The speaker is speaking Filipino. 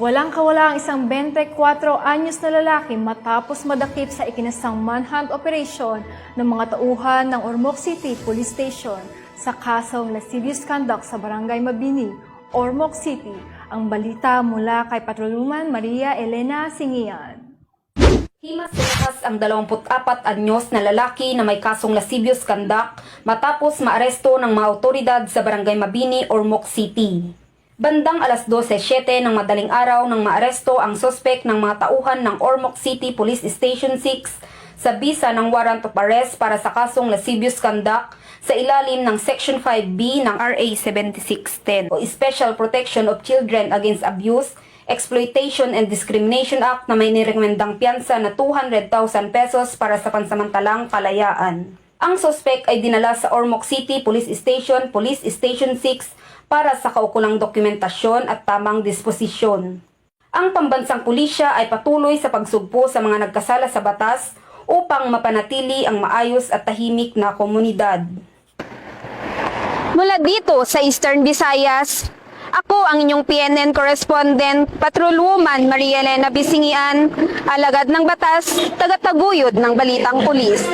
Walang kawala ang isang 24 anyos na lalaki matapos madakip sa ikinasang manhunt operation ng mga tauhan ng Ormoc City Police Station sa kasong lascivious conduct sa Barangay Mabini, Ormoc City. Ang balita mula kay Patrolwoman Maria Elena Singian. Himas-rehas ang 24 anyos na lalaki na may kasong lascivious conduct matapos maaresto ng mga otoridad sa Barangay Mabini, Ormoc City. Bandang alas 12.07 ng madaling araw nang maaresto ang sospek ng mga tauhan ng Ormoc City Police Station 6 sa bisa ng warrant of arrest para sa kasong lascivious conduct sa ilalim ng Section 5B ng RA 7610 o Special Protection of Children Against Abuse Exploitation and Discrimination Act na may nirekomendang piyansa na 200,000 pesos para sa pansamantalang palayaan. Ang sospek ay dinala sa Ormoc City Police Station, Police Station 6 para sa kaukulang dokumentasyon at tamang disposisyon. Ang pambansang pulisya ay patuloy sa pagsugpo sa mga nagkasala sa batas upang mapanatili ang maayos at tahimik na komunidad. Mula dito sa Eastern Visayas, ako ang inyong PNN correspondent, Patrolwoman Maria Elena Bisingian, alagad ng batas, tagataguyod ng Balitang Pulis.